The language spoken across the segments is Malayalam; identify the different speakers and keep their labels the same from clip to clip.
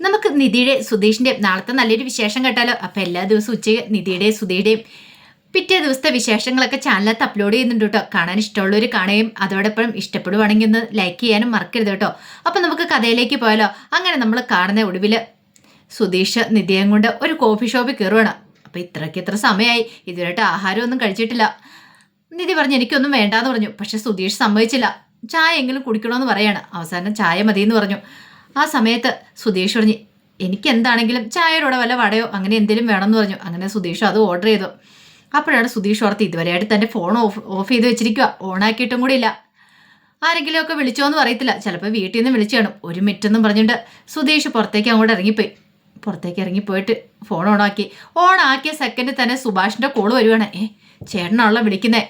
Speaker 1: നമുക്ക് നിധിയുടെ സുധീഷിന്റെ നാളത്തെ നല്ലൊരു വിശേഷം കേട്ടാലോ? അപ്പൊ എല്ലാ ദിവസവും ഉച്ചയ്ക്ക് നിധിയുടെ സുധീയുടെയും പിറ്റേ ദിവസത്തെ വിശേഷങ്ങളൊക്കെ ചാനലിനകത്ത് അപ്ലോഡ് ചെയ്യുന്നുണ്ട് കേട്ടോ. കാണാൻ ഇഷ്ടമുള്ളവർ കാണുകയും അതോടൊപ്പം ഇഷ്ടപ്പെടുവാണെങ്കിൽ ഒന്ന് ലൈക്ക് ചെയ്യാനും മറക്കരുത് കേട്ടോ. അപ്പൊ നമുക്ക് കഥയിലേക്ക് പോയാലോ? അങ്ങനെ നമ്മൾ കാണുന്ന ഒടുവിൽ സുധീഷ് നിധിയും കൊണ്ട് ഒരു കോഫി ഷോപ്പിൽ കയറുവാണ് അപ്പൊ ഇത്രയ്ക്ക് ഇത്ര സമയമായി. ഇതുവരെയായിട്ട് ആഹാരമൊന്നും കഴിച്ചിട്ടില്ല. നിധി പറഞ്ഞു എനിക്കൊന്നും വേണ്ടാന്ന് പറഞ്ഞു. പക്ഷേ സുധീഷ് സമ്മതിച്ചില്ല. ചായ എങ്കിലും കുടിക്കണമെന്ന് പറയാണ്. അവസാനം ചായ മതി എന്ന് പറഞ്ഞു. ആ സമയത്ത് സുധീഷ് പറഞ്ഞു എനിക്ക് എന്താണെങ്കിലും ചായയുടെ വല്ല വടയോ അങ്ങനെ എന്തെങ്കിലും വേണമെന്ന് പറഞ്ഞു. അങ്ങനെ സുധീഷ് അത് ഓർഡർ ചെയ്തു. അപ്പോഴാണ് സുധീഷ് ഓർത്ത് ഇതുവരെയായിട്ട് തന്റെ ഫോൺ ഓഫ് ഓഫ് ചെയ്ത് വെച്ചിരിക്കുക ഓണാക്കിയിട്ടും കൂടി ഇല്ല. ആരെങ്കിലുമൊക്കെ വിളിച്ചോ എന്ന് പറയത്തില്ല. ചിലപ്പോൾ വീട്ടിൽ നിന്ന് വിളിച്ചു കാണും. ഒരു മിറ്റെന്നും പറഞ്ഞിട്ട് സുധീഷ് പുറത്തേക്ക് അങ്ങോട്ട് ഇറങ്ങിപ്പോയി. പുറത്തേക്ക് ഇറങ്ങിപ്പോയിട്ട് ഫോൺ ഓണാക്കി. ഓണാക്കിയ സെക്കൻഡിൽ തന്നെ സുഭാഷിന്റെ കോൾ വരുവാണ്. ഏ ചേട്ടനാണല്ലോ വിളിക്കുന്നേ.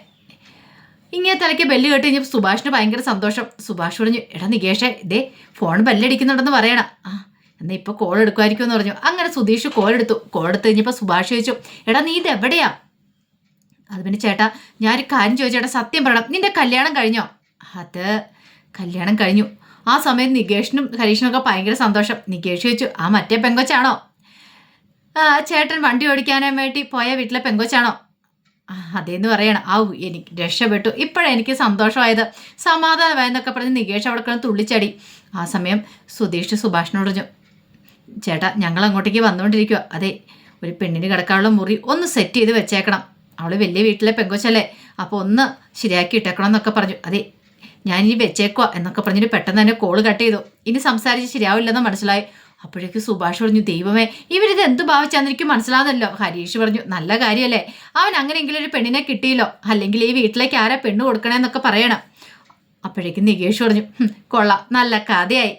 Speaker 1: ഇങ്ങനെ തലയ്ക്ക് ബെല്ല് കേട്ട് കഴിഞ്ഞപ്പോൾ സുഭാഷിന് ഭയങ്കര സന്തോഷം. സുഭാഷ് പറഞ്ഞു എടാ നികേഷേ ഇതേ ഫോൺ ബെല്ലടിക്കുന്നുണ്ടെന്ന് പറയണം. ആ എന്നാൽ ഇപ്പോൾ കോൾ എടുക്കുമായിരിക്കും എന്ന് പറഞ്ഞു. അങ്ങനെ സുധീഷ് കോൾ എടുത്തു. കോൾ എടുത്ത് കഴിഞ്ഞപ്പോൾ സുഭാഷ് ചോദിച്ചു എടാ നീ ഇത് എവിടെയാ? അത് പിന്നെ ചേട്ടാ ഞാനൊരു കാര്യം ചോദിച്ചേട്ടാ സത്യം പറയണം. നിന്റെ കല്യാണം കഴിഞ്ഞോ? അത് കല്യാണം കഴിഞ്ഞു. ആ സമയത്ത് നികേഷിനും ഒക്കെ ഭയങ്കര സന്തോഷം. നികേഷ് ചോദിച്ചു ആ മറ്റേ പെങ്കൊച്ചാണോ? ചേട്ടൻ വണ്ടി ഓടിക്കാനായി വേണ്ടി പോയ വീട്ടിലെ പെങ്കൊച്ചാണോ? അതേന്ന് പറയണം. ഔ എനിക്ക് രക്ഷപ്പെട്ടു. ഇപ്പോഴാണ് എനിക്ക് സന്തോഷമായത്. സമാധാനമായെന്നൊക്കെ പറഞ്ഞ് നികേഷ് അവിടെ കിടന്ന് തുള്ളിച്ചടി. ആ സമയം സുധീഷ് സുഭാഷിനോട് പറഞ്ഞു ചേട്ടാ ഞങ്ങൾ അങ്ങോട്ടേക്ക് വന്നുകൊണ്ടിരിക്കുക അതെ ഒരു പെണ്ണിന് കിടക്കാനുള്ള മുറി ഒന്ന് സെറ്റ് ചെയ്ത് വെച്ചേക്കണം. അവൾ വലിയ വീട്ടിലെ പെങ്കൊച്ചല്ലേ. അപ്പോൾ ഒന്ന് ശരിയാക്കി ഇട്ടേക്കണം എന്നൊക്കെ പറഞ്ഞു. അതെ ഞാനിനി വെച്ചേക്കുക എന്നൊക്കെ പറഞ്ഞിട്ട് പെട്ടെന്ന് തന്നെ കോൾ കട്ട് ചെയ്തു. ഇനി സംസാരിച്ച് ശരിയാവില്ലെന്ന് മനസ്സിലായി. അപ്പോഴേക്ക് സുഭാഷ് പറഞ്ഞു ദൈവമേ ഇവരിത് എന്ത് ഭാവിച്ചാന്ന് എനിക്ക് മനസ്സിലാകുന്നല്ലോ ഹരീഷ് പറഞ്ഞു നല്ല കാര്യമല്ലേ അവൻ അങ്ങനെയെങ്കിലും ഒരു പെണ്ണിനെ കിട്ടിയില്ലോ. അല്ലെങ്കിൽ ഈ വീട്ടിലേക്ക് ആരാ പെണ്ണ് കൊടുക്കണേന്നൊക്കെ പറയണം. അപ്പോഴേക്കും നികേഷ് പറഞ്ഞു "ഹും, കൊള്ളാം. നല്ല കഥയായി.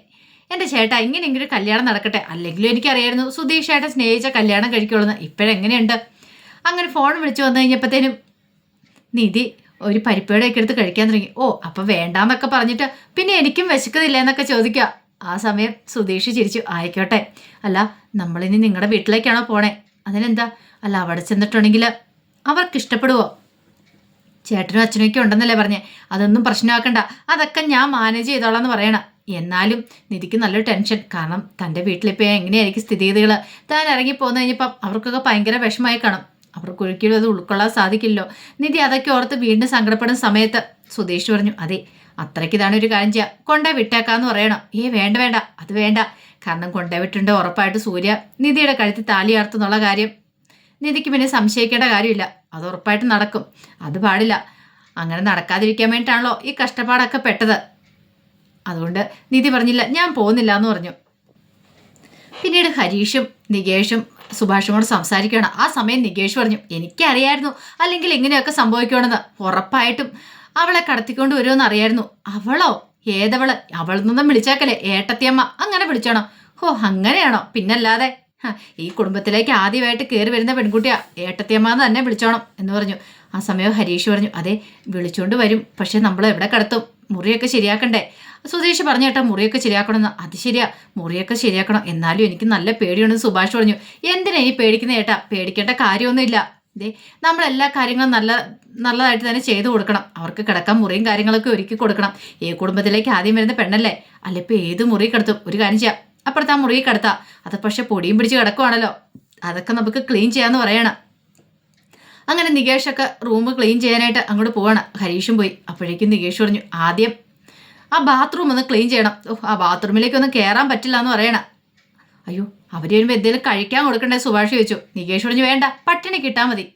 Speaker 1: എന്റെ ചേട്ടാ ഇങ്ങനെയെങ്കിലും കല്യാണം നടക്കട്ടെ. അല്ലെങ്കിലും എനിക്കറിയായിരുന്നു സുധീഷ് ചേട്ടൻ സ്നേഹിച്ച കല്യാണം കഴിക്കുള്ളൂ ഇപ്പോഴെങ്ങനെയുണ്ട്? അങ്ങനെ ഫോൺ വിളിച്ചു വന്നു കഴിഞ്ഞപ്പോഴത്തേനും നിധി ഒരു പരിപ്പേടൊക്കെ എടുത്ത് കഴിക്കാൻ തുടങ്ങി. ഓ അപ്പം വേണ്ടാന്നൊക്കെ പറഞ്ഞിട്ട് പിന്നെ എനിക്കും വിശക്കുന്നില്ല എന്നൊക്കെ ചോദിക്കുക ആ സമയം സുധീഷ് ചിരിച്ചു. ആയിക്കോട്ടെ. അല്ല നമ്മളിനി നിങ്ങളുടെ വീട്ടിലേക്കാണോ പോണേ? അതിനെന്താ? അല്ല അവിടെ ചെന്നിട്ടുണ്ടെങ്കിൽ അവർക്ക് ഇഷ്ടപ്പെടുവോ ചേട്ടനും അച്ഛനൊക്കെ ഉണ്ടെന്നല്ലേ പറഞ്ഞേ. അതൊന്നും പ്രശ്നമാക്കണ്ട. അതൊക്കെ ഞാൻ മാനേജ് ചെയ്തോളാം പറയണം. എന്നാലും നിധിക്ക് നല്ലൊരു ടെൻഷൻ കാരണം തന്റെ വീട്ടിലിപ്പോൾ എങ്ങനെയായിരിക്കും സ്ഥിതിഗതികൾ താൻ ഇറങ്ങി പോകുന്ന കഴിഞ്ഞപ്പം അവർക്കൊക്കെ ഭയങ്കര വിഷമായി കാണും. അവർക്ക് ഒരിക്കലും അത് ഉൾക്കൊള്ളാൻ സാധിക്കില്ലല്ലോ. നിധി അതൊക്കെ ഓർത്ത് വീണ്ടും സങ്കടപ്പെടുന്ന സമയത്ത് സുധീഷ് പറഞ്ഞു അതെ അത്രയ്ക്ക് ഇതാണ് ഒരു കാര്യം ചെയ്യാം. കൊണ്ടേ വിട്ടേക്കാന്ന് പറയണം. ഏ വേണ്ട വേണ്ട. അത് വേണ്ട. കാരണം കൊണ്ടേ വിട്ടുണ്ട് ഉറപ്പായിട്ട് സൂര്യ നിധിയുടെ കഴുത്തിൽ താലിയാർത്തുന്നുള്ള കാര്യം. നിധിക്ക് പിന്നെ സംശയിക്കേണ്ട കാര്യമില്ല. അത് ഉറപ്പായിട്ട് നടക്കും. അത് പാടില്ല. അങ്ങനെ നടക്കാതിരിക്കാൻ വേണ്ടിയിട്ടാണല്ലോ ഈ കഷ്ടപ്പാടൊക്കെ പെട്ടത്. അതുകൊണ്ട് നിധി പറഞ്ഞില്ല ഞാൻ പോകുന്നില്ല എന്ന് പറഞ്ഞു. പിന്നീട് ഹരീഷും നികേഷും സുഭാഷുമോട് സംസാരിക്കണം ആ സമയം നികേഷ് പറഞ്ഞു എനിക്കറിയായിരുന്നു. അല്ലെങ്കിൽ ഇങ്ങനെയൊക്കെ സംഭവിക്കണമെന്ന് ഉറപ്പായിട്ടും അവളെ കടത്തിക്കൊണ്ട് വരുമെന്ന് അറിയായിരുന്നു. അവളോ? ഏതവൾ? അവളിൽ നിന്നും വിളിച്ചേക്കല്ലേ ഏട്ടത്തിയമ്മ. അങ്ങനെ വിളിച്ചാണോ. ഹോ അങ്ങനെയാണോ? പിന്നല്ലാതെ. ഈ കുടുംബത്തിലേക്ക് ആദ്യമായിട്ട് കയറി വരുന്ന പെൺകുട്ടിയാ. ഏട്ടത്തിയമ്മ എന്ന് തന്നെ വിളിച്ചോണം എന്ന് പറഞ്ഞു. ആ സമയം ഹരീഷ് പറഞ്ഞു അതെ വിളിച്ചുകൊണ്ട് വരും. പക്ഷെ നമ്മൾ എവിടെ കടത്തും? മുറിയൊക്കെ ശരിയാക്കണ്ടേ? സുധീഷ് പറഞ്ഞു കേട്ടോ മുറിയൊക്കെ ശരിയാക്കണമെന്ന് അത് ശരിയാ. മുറിയൊക്കെ ശരിയാക്കണം. എന്നാലും എനിക്ക് നല്ല പേടിയുണ്ടെന്ന് സുഭാഷ് പറഞ്ഞു. എന്തിനാ ഈ പേടിക്കുന്ന ഏട്ടാ? പേടിക്കേണ്ട കാര്യമൊന്നുമില്ല. ദേ നമ്മളെല്ലാ കാര്യങ്ങളും നല്ല നല്ലതായിട്ട് തന്നെ ചെയ്തു കൊടുക്കണം. അവർക്ക് കിടക്കാൻ മുറിയും കാര്യങ്ങളൊക്കെ ഒരുക്കി കൊടുക്കണം. ഈ കുടുംബത്തിലേക്ക് ആദ്യം വരുന്ന പെണ്ണല്ലേ? അല്ല ഇപ്പം ഏത് മുറി കിടത്തും? ഒരു കാര്യം ചെയ്യാം. അപ്പുറത്ത് ആ മുറി കിടത്താം. അത് പക്ഷെ പൊടിയും പിടിച്ച് കിടക്കുവാണല്ലോ. അതൊക്കെ നമുക്ക് ക്ലീൻ ചെയ്യാമെന്ന് പറയണം. അങ്ങനെ നികേഷൊക്കെ റൂം ക്ലീൻ ചെയ്യാനായിട്ട് അങ്ങോട്ട് പോവാണ്. ഹരീഷും പോയി. അപ്പോഴേക്കും നികേഷ് പറഞ്ഞു ആദ്യം ആ ബാത്റൂം ഒന്ന് ക്ലീൻ ചെയ്യണം. ആ ഒന്ന് കയറാൻ പറ്റില്ല എന്ന് പറയണം. അയ്യോ അവർ വരുമ്പോൾ എന്തെങ്കിലും കഴിക്കാൻ കൊടുക്കണ്ടേ? സുഭാഷ് ചോദിച്ചു. നികേഷ് പറഞ്ഞു വേണ്ട പട്ടിണി കിട്ടാൽ മതി.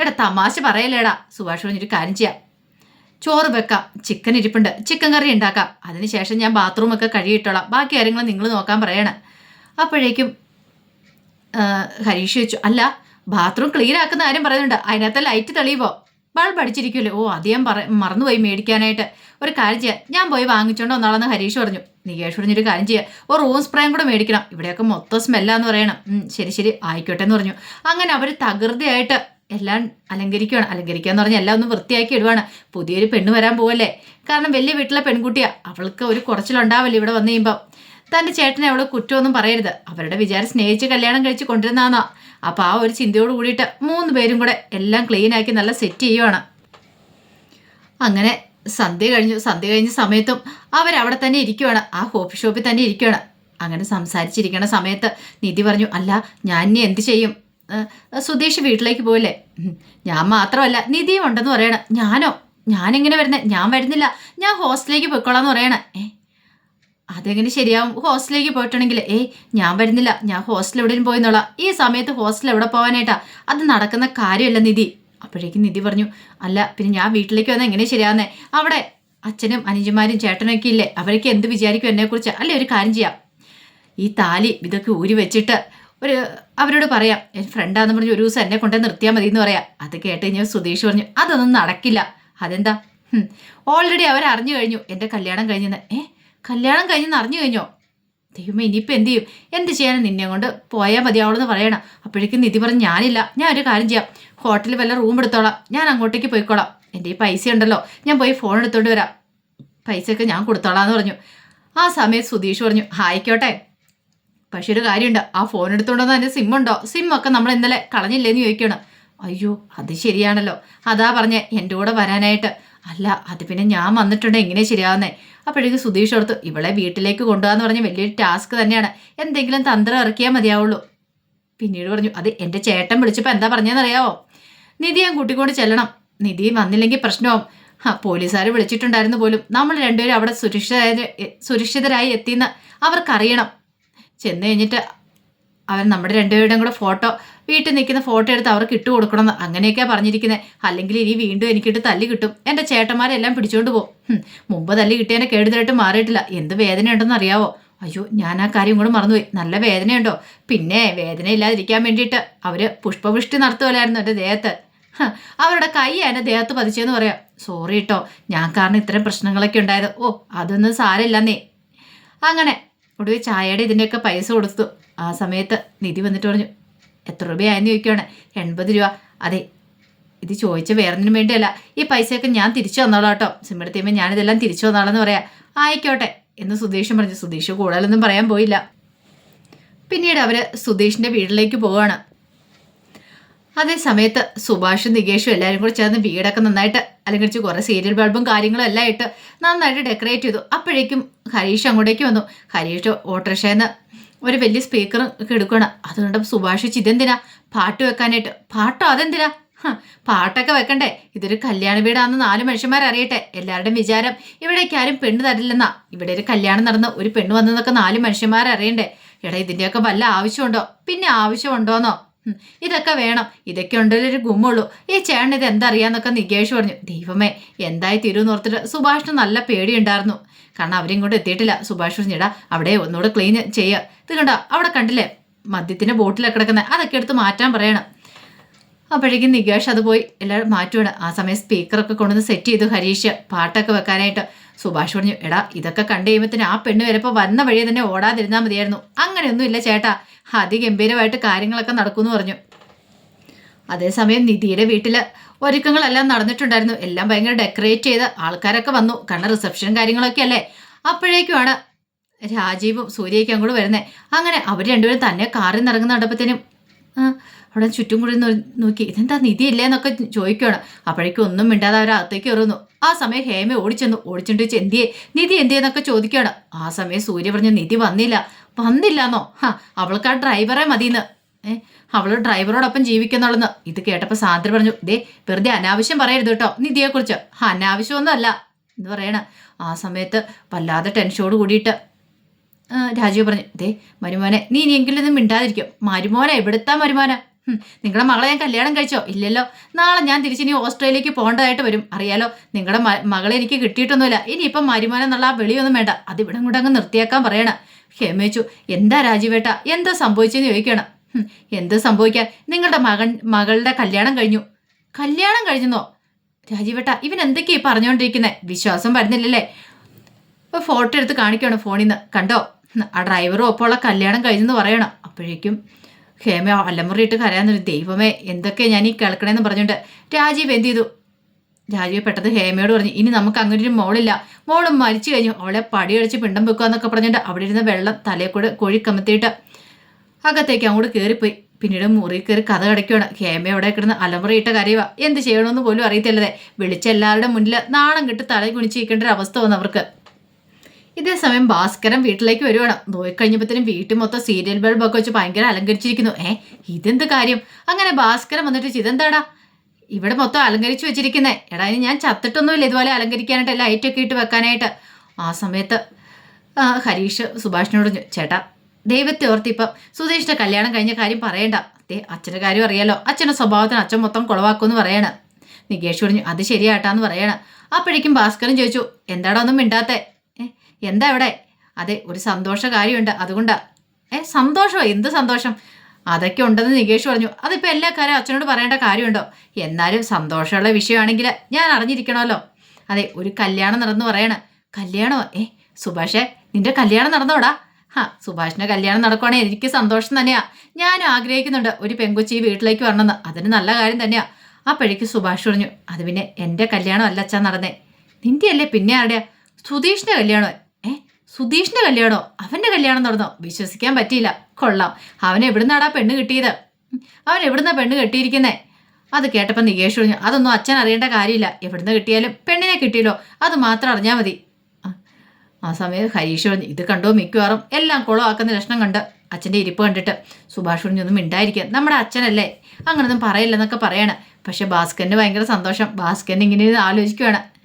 Speaker 1: എടാ തമാശ പറയല്ലേടാ? സുഭാഷ് പറഞ്ഞൊരു കാര്യം ചെയ്യാം. ചോറ് വെക്കാം. ചിക്കൻ ഇരിപ്പുണ്ട്. ചിക്കൻ കറി ഉണ്ടാക്കാം. അതിനുശേഷം ഞാൻ ബാത്റൂമൊക്കെ കഴുകിയിട്ടോളാം. ബാക്കി കാര്യങ്ങൾ നിങ്ങൾ നോക്കാൻ പറയണം. അപ്പോഴേക്കും ഹരീഷ് ചോദിച്ചു അല്ല ബാത്റൂം ക്ലീൻ ആക്കുന്ന കാര്യം പറയുന്നുണ്ട്. അതിനകത്ത് ലൈറ്റ് തെളിയുമോ ബൾബ് അടിച്ചിരിക്കുമല്ലോ ഓ അധികം പറ മറന്നുപോയി മേടിക്കാനായിട്ട്. ഒരു കാര്യം ചെയ്യാം. ഞാൻ പോയി വാങ്ങിച്ചോണ്ട് വന്നോളാന്ന് ഹരീഷ് പറഞ്ഞു. നികേഷ് പറഞ്ഞൊരു കാര്യം ചെയ്യാം. ഒരു റൂം സ്പ്രേയും കൂടെ മേടിക്കണം. ഇവിടെയൊക്കെ മൊത്തം സ്മെല്ലാന്ന് പറയണം. ശരി ശരി. ആയിക്കോട്ടെ എന്ന് പറഞ്ഞു. അങ്ങനെ അവർ തകൃതിയായിട്ട് എല്ലാം അലങ്കരിക്കുകയാണ് അലങ്കരിക്കുക എന്ന് പറഞ്ഞാൽ എല്ലാം ഒന്ന് വൃത്തിയാക്കി ഇടുവാണ്. പുതിയൊരു പെണ്ണ് വരാൻ പോവല്ലേ? കാരണം വലിയ വീട്ടിലെ പെൺകുട്ടിയാണ് അവൾക്ക് ഒരു കുറച്ചിലുണ്ടാവില്ല ഇവിടെ വന്നു കഴിയുമ്പോൾ തന്റെ ചേട്ടനെ അവൾ കുറ്റമൊന്നും പറയരുത്. അവരുടെ വിചാരം സ്നേഹിച്ച് കല്യാണം കഴിച്ച് കൊണ്ടിരുന്നാന്നാ അപ്പോൾ ആ ഒരു ചിന്തയോട് കൂടിയിട്ട് മൂന്ന് പേരും കൂടെ എല്ലാം ക്ലീൻ ആക്കി നല്ല സെറ്റ് ചെയ്യുവാണ്. അങ്ങനെ സന്ധ്യ കഴിഞ്ഞു. സന്ധ്യ കഴിഞ്ഞ സമയത്തും അവരവിടെ തന്നെ ഇരിക്കുവാണ്. ആ കോഫി ഷോപ്പിൽ തന്നെ ഇരിക്കുവാണ്. അങ്ങനെ സംസാരിച്ചിരിക്കണ സമയത്ത് നിധി പറഞ്ഞു അല്ല ഞാൻ ഇനി എന്ത് ചെയ്യും? സുധീഷ് വീട്ടിലേക്ക് പോയില്ലേ? ഞാൻ മാത്രമല്ല നിധിയും ഉണ്ടെന്ന് പറയണം. ഞാനോ? ഞാനെങ്ങനെ വരുന്നത് ഞാൻ വരുന്നില്ല. ഞാൻ ഹോസ്റ്റലിലേക്ക് പോയിക്കോളാന്ന് പറയണേ. ഏ അതെങ്ങനെ ശരിയാവും? ഹോസ്റ്റലിലേക്ക് പോയിട്ടുണ്ടെങ്കിൽ ഏയ് ഞാൻ വരുന്നില്ല. ഞാൻ ഹോസ്റ്റലിൽ എവിടെയും പോയിന്നോളാം. ഈ സമയത്ത് ഹോസ്റ്റലിൽ എവിടെ പോകാനായിട്ടാ അത് നടക്കുന്ന കാര്യമല്ല നിധി. അപ്പോഴേക്കും നിധി പറഞ്ഞു അല്ല പിന്നെ ഞാൻ വീട്ടിലേക്ക് വന്നാൽ എങ്ങനെ ശരിയാവുന്നേ? അവിടെ അച്ഛനും അനുജന്മാരും ചേട്ടനൊക്കെ ഇല്ലേ? അവരൊക്കെ എന്ത് വിചാരിക്കും എന്നെക്കുറിച്ച്? അല്ലേ ഒരു കാര്യം ചെയ്യാം. ഈ താലി ഇതൊക്കെ ഊരി വെച്ചിട്ട് ഒരു അവരോട് പറയാം എന്റെ ഫ്രണ്ടാന്ന് പറഞ്ഞ് ഒരു ദിവസം എന്നെ കൊണ്ടേ നിർത്തിയാൽ മതി എന്ന് പറയാം. അത് കേട്ട് കഴിഞ്ഞാൽ സുധീഷ് പറഞ്ഞു അതൊന്നും നടക്കില്ല. അതെന്താ? ഓൾറെഡി അവർ അറിഞ്ഞു കഴിഞ്ഞു എന്റെ കല്യാണം കഴിഞ്ഞെന്ന്. ഏ കല്യാണം കഴിഞ്ഞെന്ന് അറിഞ്ഞു കഴിഞ്ഞോ? ദൈവമേ ഇനിയിപ്പോൾ എന്ത് ചെയ്യും? എന്ത് ചെയ്യാനും നിന്നെ കൊണ്ട്? പോയാൽ മതിയാവുള്ളൂ പറയണം. അപ്പോഴേക്കും നിധി പറഞ്ഞ് ഞാനില്ല. ഞാൻ ഒരു കാര്യം ചെയ്യാം. ഹോട്ടലിൽ വല്ല റൂം എടുത്തോളാം. ഞാൻ അങ്ങോട്ടേക്ക് പോയിക്കോളാം. എന്റെ ഈ പൈസ ഉണ്ടല്ലോ. ഞാൻ പോയി ഫോൺ എടുത്തോണ്ട് വരാം. പൈസയൊക്കെ ഞാൻ കൊടുത്തോളാം എന്ന് പറഞ്ഞു. ആ സമയത്ത് സുധീഷ് പറഞ്ഞു ആയിക്കോട്ടെ. പക്ഷെ ഒരു കാര്യമുണ്ട്. ആ ഫോൺ എടുത്തോണ്ടെന്ന് അതിന്റെ സിം ഉണ്ടോ? സിം ഒക്കെ നമ്മൾ ഇന്നലെ കളഞ്ഞില്ലേന്ന് ചോദിക്കണം അയ്യോ അത് ശരിയാണല്ലോ. അതാ പറഞ്ഞേ എന്റെ കൂടെ വരാനായിട്ട്. അല്ല അത് പിന്നെ ഞാൻ വന്നിട്ടുണ്ട് എങ്ങനെ ശരിയാവുന്നേ? അപ്പോഴേക്ക് സുധീഷ് ഓർത്ത് ഇവളെ വീട്ടിലേക്ക് കൊണ്ടുപോകാന്ന് പറഞ്ഞ വലിയൊരു ടാസ്ക് തന്നെയാണ്. എന്തെങ്കിലും തന്ത്രം ഇറക്കിയാൽ മതിയാവുള്ളൂ. പിന്നീട് പറഞ്ഞു അത് എന്റെ ചേട്ടൻ വിളിച്ചപ്പോൾ എന്താ പറഞ്ഞതെന്നറിയാവോ നിധി ഞാൻ കൂട്ടിക്കൊണ്ട് ചെല്ലണം. നിധി വന്നില്ലെങ്കിൽ പ്രശ്നമാവും. ആ പോലീസുകാർ വിളിച്ചിട്ടുണ്ടായിരുന്നു പോലും. നമ്മൾ രണ്ടുപേരും അവിടെ സുരക്ഷിതരായി സുരക്ഷിതരായി എത്തിയെന്ന് അവർക്കറിയണം. ചെന്ന് കഴിഞ്ഞിട്ട് അവൻ നമ്മുടെ രണ്ടുപേരുടെയും കൂടെ ഫോട്ടോ വീട്ടിൽ നിൽക്കുന്ന ഫോട്ടോ എടുത്ത് അവർക്ക് ഇട്ട് കൊടുക്കണമെന്ന് അങ്ങനെയൊക്കെയാണ് പറഞ്ഞിരിക്കുന്നത് അല്ലെങ്കിൽ ഇനി വീണ്ടും എനിക്കിട്ട് തല്ലി കിട്ടും. എന്റെ ചേട്ടന്മാരെല്ലാം പിടിച്ചോണ്ട് പോകും. മുമ്പ് തല്ലി കിട്ടിയതിനെ കേടുതലായിട്ട് മാറിയിട്ടില്ല. എന്ത് വേദനയുണ്ടെന്ന് അറിയാവോ? അയ്യോ ഞാൻ ആ കാര്യം കൂടെ മറന്നുപോയി. നല്ല വേദനയുണ്ടോ? പിന്നെ വേദന ഇല്ലാതിരിക്കാൻ വേണ്ടിയിട്ട് അവർ പുഷ്പവൃഷ്ടി നടത്തുമല്ലായിരുന്നു എന്റെ ദേഹത്ത്. അവരുടെ കൈ എന്റെ ദേഹത്ത് പതിച്ചെന്ന് പറയാം. സോറി കേട്ടോ ഞാൻ കാരണം ഇത്രയും പ്രശ്നങ്ങളൊക്കെ ഉണ്ടായത്. ഓ അതൊന്നും സാരമില്ലെന്നേ. അങ്ങനെ ഒടുവിൽ ചായയുടെ ഇതിന്റെയൊക്കെ പൈസ കൊടുത്തു. ആ സമയത്ത് നിധി വന്നിട്ട് പറഞ്ഞു എത്ര രൂപയായെന്ന് ചോദിക്കുകയാണ് എൺപത് രൂപ. അതെ ഇത് ചോദിച്ച വേറൊന്നിനും വേണ്ടിയല്ല. ഈ പൈസയൊക്കെ ഞാൻ തിരിച്ചു തന്നോളാം കേട്ടോ. സിമ്മെടുത്തിയപ്പോൾ ഞാനിതെല്ലാം തിരിച്ചു തന്നോളാം പറയാം. ആയിക്കോട്ടെ എന്ന് സുധീഷൻ പറഞ്ഞു. സുധീഷ് കൂടുതലൊന്നും പറയാൻ പോയില്ല. പിന്നീട് അവർ സുധീഷിന്റെ വീട്ടിലേക്ക് പോവുകയാണ്. അതേ സമയത്ത് സുഭാഷും നികേഷും എല്ലാവരും കൂടെ ചേർന്ന് വീടൊക്കെ നന്നായിട്ട് അലങ്കരിച്ച് കുറേ സീരിയൽ ബൾബും കാര്യങ്ങളും എല്ലാം ഇട്ട് നന്നായിട്ട് ഡെക്കറേറ്റ് ചെയ്തു. അപ്പോഴേക്കും ഹരീഷ് അങ്ങോട്ടേക്ക് വന്നു. ഹരീഷ് ഓട്ടോറിക്ഷയിൽ നിന്ന് ഒരു വലിയ സ്പീക്കറും ഒക്കെ എടുക്കണം അതുകൊണ്ട് സുഭാഷ് ഇതെന്തിനാ? പാട്ട് വെക്കാനായിട്ട്. പാട്ടോ? അതെന്തിനാ? പാട്ടൊക്കെ വെക്കണ്ടേ. ഇതൊരു കല്യാണ വീടാണെന്ന് നാല് മനുഷ്യന്മാർ അറിയട്ടെ. എല്ലാവരുടെയും വിചാരം ഇവിടേക്ക് ആരും പെണ്ണ് തരില്ലെന്നാ. ഇവിടെ ഒരു കല്യാണം നടന്ന് ഒരു പെണ്ണ് വന്നതൊക്കെ നാല് മനുഷ്യന്മാർ അറിയണ്ടേ. എടാ ഇതിന്റെയൊക്കെ വല്ല ആവശ്യമുണ്ടോ? പിന്നെ ആവശ്യമുണ്ടോന്നോ? ഇതൊക്കെ വേണം. ഇതൊക്കെ ഉണ്ടല്ലോ ഒരു ഗുമ്മുള്ളൂ. ഈ ചേട്ടൻ ഇത് എന്തറിയാന്നൊക്കെ നികേഷ് പറഞ്ഞു. ദൈവമേ എന്തായി ഓർത്തിട്ട് സുഭാഷിന് നല്ല പേടിയുണ്ടായിരുന്നു. കാരണം അവരും കൂടെ എത്തിയിട്ടില്ല. സുഭാഷ് പറഞ്ഞിടാ അവിടെ ഒന്നുകൂടെ ക്ലീൻ ചെയ്യുക ഇത് കണ്ടോ അവിടെ കണ്ടില്ലേ? മദ്യത്തിന്റെ ബോട്ടിലൊക്കെ കിടക്കുന്നത് അതൊക്കെ എടുത്ത് മാറ്റാൻ പറയണം. അപ്പോഴേക്കും നികേഷ് അത് പോയി എല്ലാവരും മാറ്റുവാണ്. ആ സമയം സ്പീക്കറൊക്കെ കൊണ്ടുവന്ന് സെറ്റ് ചെയ്തു ഹരീഷ്. പാട്ടൊക്കെ വെക്കാനായിട്ട്. സുഭാഷ് പറഞ്ഞു എടാ ഇതൊക്കെ കണ്ടു കഴിയുമ്പോൾ ആ പെണ്ണ് വരപ്പോൾ വന്ന വഴിയെ തന്നെ ഓടാതിരുന്നാൽ മതിയായിരുന്നു. അങ്ങനെയൊന്നുമില്ല ചേട്ടാ. അതിഗംഭീരമായിട്ട് കാര്യങ്ങളൊക്കെ നടക്കുമെന്ന് പറഞ്ഞു. അതേസമയം നിധിയുടെ വീട്ടിൽ ഒരുക്കങ്ങളെല്ലാം നടന്നിട്ടുണ്ടായിരുന്നു. എല്ലാം ഭയങ്കര ഡെക്കറേറ്റ് ചെയ്ത് ആൾക്കാരൊക്കെ വന്നു. കാരണം റിസപ്ഷൻ കാര്യങ്ങളൊക്കെ അല്ലേ? അപ്പോഴേക്കുമാണ് രാജീവും സൂര്യയ്ക്കും അങ്ങോട്ട് വരുന്നത് അങ്ങനെ അവർ രണ്ടുപേരും തന്നെ കാറിൽ നിന്ന് ഇറങ്ങുന്ന കണ്ടപ്പോഴത്തേനും അവിടെ ചുറ്റും കൂടി നോക്കി. ഇതെന്താ നിധി ഇല്ലേ? എന്നൊക്കെ ചോദിക്കുകയാണ് അപ്പോഴേക്കും ഒന്നും മിണ്ടാതെ അവർ അകത്തേക്ക് ആ സമയം ഹേമ ഓടിച്ചെന്നു. ഓടിച്ചിട്ട് ചെന്തിയെ നിധി എന്തിയെന്നൊക്കെ ചോദിക്കുകയാണ് ആ സമയം സൂര്യ പറഞ്ഞ നിധി വന്നില്ല. വന്നില്ലാന്നോ? ഹാ അവൾക്ക് ആ ഡ്രൈവറെ മതിയെന്ന്. ഏ അവൾ ഡ്രൈവറോടൊപ്പം ജീവിക്കുന്നുള്ളെന്ന്. ഇത് കേട്ടപ്പോൾ സാന്ദ്ര പറഞ്ഞു ദേ വെറുതെ അനാവശ്യം പറയരുത് കേട്ടോ നിധിയെക്കുറിച്ച്. അനാവശ്യമൊന്നും അല്ല എന്ന് പറയണ. ആ സമയത്ത് വല്ലാതെ ടെൻഷനോട് കൂടിയിട്ട് രാജീവ് പറഞ്ഞു ദേ മരുമോനെ നീ ഇനിയെങ്കിലും ഇത് മിണ്ടാതിരിക്കും. മരുമോനെ എവിടുത്താ മരുമോന? നിങ്ങളുടെ മകളെ ഞാൻ കല്യാണം കഴിച്ചോ? ഇല്ലല്ലോ. നാളെ ഞാൻ തിരിച്ചിനി ഓസ്ട്രേലിയക്ക് പോകേണ്ടതായിട്ട് വരും. അറിയാലോ നിങ്ങളുടെ മകളെ എനിക്ക് കിട്ടിയിട്ടൊന്നുമില്ല. ഇനിയിപ്പം മരുമാനം എന്നുള്ള ആ വെളിയൊന്നും വേണ്ട. അത് ഇവിടെ കൂടെ അങ്ങ് നിർത്തിയാക്കാൻ പറയണ. ഹേമേച്ചു എന്താ രാജീവേട്ട? എന്താ സംഭവിച്ചെന്ന് ചോദിക്കണം. എന്ത് സംഭവിക്കാൻ? നിങ്ങളുടെ മകൻ മകളുടെ കല്യാണം കഴിഞ്ഞു. കല്യാണം കഴിഞ്ഞെന്നോ? രാജീവേട്ട ഇവൻ എന്തൊക്കെയാ പറഞ്ഞുകൊണ്ടിരിക്കുന്നത് വിശ്വാസം വരുന്നില്ലല്ലേ. ഇപ്പൊ ഫോട്ടോ എടുത്ത് കാണിക്കണം ഫോണിൽ നിന്ന് കണ്ടോ? ആ ഡ്രൈവറും ഒപ്പമുള്ള കല്യാണം കഴിഞ്ഞെന്ന് പറയണം. അപ്പോഴേക്കും ഹേമ അല്ലമുറിയിട്ട് കരയാന്നൊരു ദൈവമേ എന്തൊക്കെ ഞാൻ ഈ കേൾക്കണേന്ന് പറഞ്ഞുകൊണ്ട് രാജീവ് എന്ത് ചെയ്തു? രാജീവ് പെട്ടെന്ന് ഹേമയോട് പറഞ്ഞു ഇനി നമുക്ക് അങ്ങനെ ഒരു മോളില്ല. മോളും മരിച്ചു കഴിഞ്ഞു. അവളെ പടിയടിച്ച് പിണ്ടം വെക്കുക എന്നൊക്കെ പറഞ്ഞിട്ട് അവിടെ ഇരുന്ന വെള്ളം തലയിൽ കൂടെ കോഴി കമത്തിയിട്ട് അകത്തേക്ക് അങ്ങോട്ട് കയറിപ്പോയി പിന്നീട് മുറി കയറി കഥ കടയ്ക്കുകയാണ് ഹേമ അവിടെ കിടന്ന് അലമുറയിട്ട കരയുക എന്ത് ചെയ്യണമെന്ന് പോലും അറിയത്തില്ലതേ. വിളിച്ച എല്ലാവരുടെ മുന്നിൽ നാണം കിട്ട് തല കുണിച്ചിരിക്കേണ്ട ഒരു അവസ്ഥ വന്നു അവർക്ക്. ഇതേ സമയം ഭാസ്കരൻ വീട്ടിലേക്ക് വരുവാണ്. നോയിക്കഴിഞ്ഞപ്പോഴത്തേനും വീട്ടിൽ മൊത്തം സീരിയൽ ബൾബൊക്കെ വെച്ച് ഭയങ്കര അലങ്കരിച്ചിരിക്കുന്നു. ഏ ഇതെന്ത് കാര്യം? അങ്ങനെ ഭാസ്കരൻ വന്നിട്ട് ഇതെന്താടാ? ഇവിടെ മൊത്തം അലങ്കരിച്ചു വെച്ചിരിക്കുന്നേ. എടാ ഇനി ഞാൻ ചത്തിട്ടൊന്നുമില്ല ഇതുപോലെ അലങ്കരിക്കാനായിട്ട് ലൈറ്റൊക്കെ ഇട്ട് വെക്കാനായിട്ട്. ആ സമയത്ത് ഹരീഷ് സുഭാഷിനോട് ചേട്ടാ ദൈവത്തെ ഓർത്തിപ്പം ഇപ്പം സുധീഷിന്റെ കല്യാണം കഴിഞ്ഞ കാര്യം പറയണ്ട. ദേ അച്ഛന്റെ കാര്യം അറിയാലോ. അച്ഛന്റെ സ്വഭാവത്തിന് അച്ഛൻ മൊത്തം കുളവാക്കുമെന്ന് പറയണ. നികേഷ് പറഞ്ഞു അത് ശരിയാട്ടാന്ന് പറയണ. അപ്പോഴേക്കും ഭാസ്കരൻ ചോദിച്ചു എന്താടാ ഒന്നും മിണ്ടാത്തേ? എന്താ ഇവിടെ? അതെ ഒരു സന്തോഷ കാര്യമുണ്ട് അതുകൊണ്ടാ. ഏ സന്തോഷമോ എന്ത് സന്തോഷം? അതൊക്കെ ഉണ്ടെന്ന് നികേഷ് പറഞ്ഞു. അതിപ്പോൾ എല്ലാ കാര്യം അച്ഛനോട് പറയേണ്ട കാര്യമുണ്ടോ? എന്നാലും സന്തോഷമുള്ള വിഷയമാണെങ്കിൽ ഞാൻ അറിഞ്ഞിരിക്കണമല്ലോ. അതെ ഒരു കല്യാണം നടന്നു പറയണ. കല്യാണമോ ഏ സുഭാഷേ നിന്റെ കല്യാണം നടന്നോടാ. ഹാ സുഭാഷിന്റെ കല്യാണം നടക്കുവാണെങ്കിൽ എനിക്ക് സന്തോഷം തന്നെയാണ് ഞാനും ആഗ്രഹിക്കുന്നുണ്ട് ഒരു പെങ്കുച്ചി വീട്ടിലേക്ക് വരണമെന്ന്. അതിന് നല്ല കാര്യം തന്നെയാ. അപ്പോഴേക്ക് സുഭാഷ് പറഞ്ഞു അത് പിന്നെ എന്റെ കല്യാണം അല്ല അച്ഛാ നടന്നേ. നിന്റെ അല്ലേ പിന്നെ ആരുടെയാ? സുധീഷിന്റെ കല്യാണോ സുധീഷിന്റെ കല്യാണോ? അവന്റെ കല്യാണം നടന്നോ? വിശ്വസിക്കാൻ പറ്റിയില്ല. കൊള്ളാം. അവൻ എവിടുന്നാടാ പെണ്ണ് കിട്ടിയത്? അവൻ എവിടുന്നാ പെണ്ണ് കെട്ടിയിരിക്കുന്നേ? അത് കേട്ടപ്പോൾ നികേഷ് പറഞ്ഞു അതൊന്നും അച്ഛൻ അറിയേണ്ട കാര്യമില്ല. എവിടുന്ന് കിട്ടിയാലും പെണ്ണിനെ കിട്ടിയല്ലോ. അത് മാത്രം അറിഞ്ഞാൽ മതി. ആ, സമയത്ത് ഹരീഷ് പറഞ്ഞു ഇത് കണ്ടോ മിക്കവാറും? എല്ലാം കുളമാക്കുന്ന ലക്ഷണം കണ്ട് അച്ഛന്റെ ഇരിപ്പ് കണ്ടിട്ട്. സുഭാഷ് പറഞ്ഞു ഒന്നും മിണ്ടായിരിക്കുക നമ്മുടെ അച്ഛനല്ലേ? അങ്ങനൊന്നും പറയില്ലെന്നൊക്കെ പറയാണ്. പക്ഷേ ഭാസ്കറിന് ഭയങ്കര സന്തോഷം. ഭാസ്കറിന് ഇങ്ങനെ ആലോചിക്കുകയാണ്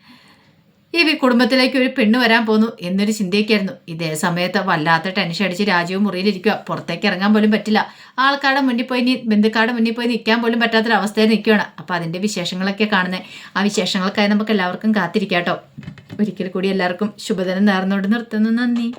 Speaker 1: ഈ കുടുംബത്തിലേക്ക് ഒരു പെണ്ണ് വരാൻ പോന്നു എന്നൊരു ചിന്തയൊക്കെയായിരുന്നു. ഇതേ സമയത്ത് വല്ലാത്ത ടെൻഷൻ അടിച്ച് രാജീവ് മുറിയിലിരിക്കുക പുറത്തേക്ക് ഇറങ്ങാൻ പോലും പറ്റില്ല. ആൾക്കാരുടെ മുന്നിൽ പോയി ബന്ധുക്കാരുടെ മുന്നിൽ പോയി നിൽക്കാൻ പോലും പറ്റാത്തൊരവസ്ഥയിൽ നിൽക്കുകയാണ് അപ്പോൾ അതിന്റെ വിശേഷങ്ങളൊക്കെ കാണുന്നത് ആ വിശേഷങ്ങൾക്കായി നമുക്ക് എല്ലാവർക്കും കാത്തിരിക്കാം കേട്ടോ ഒരിക്കൽ കൂടി എല്ലാവർക്കും ശുഭദിനം നേർന്നുകൊണ്ട് നിർത്തുന്നു. നന്ദി.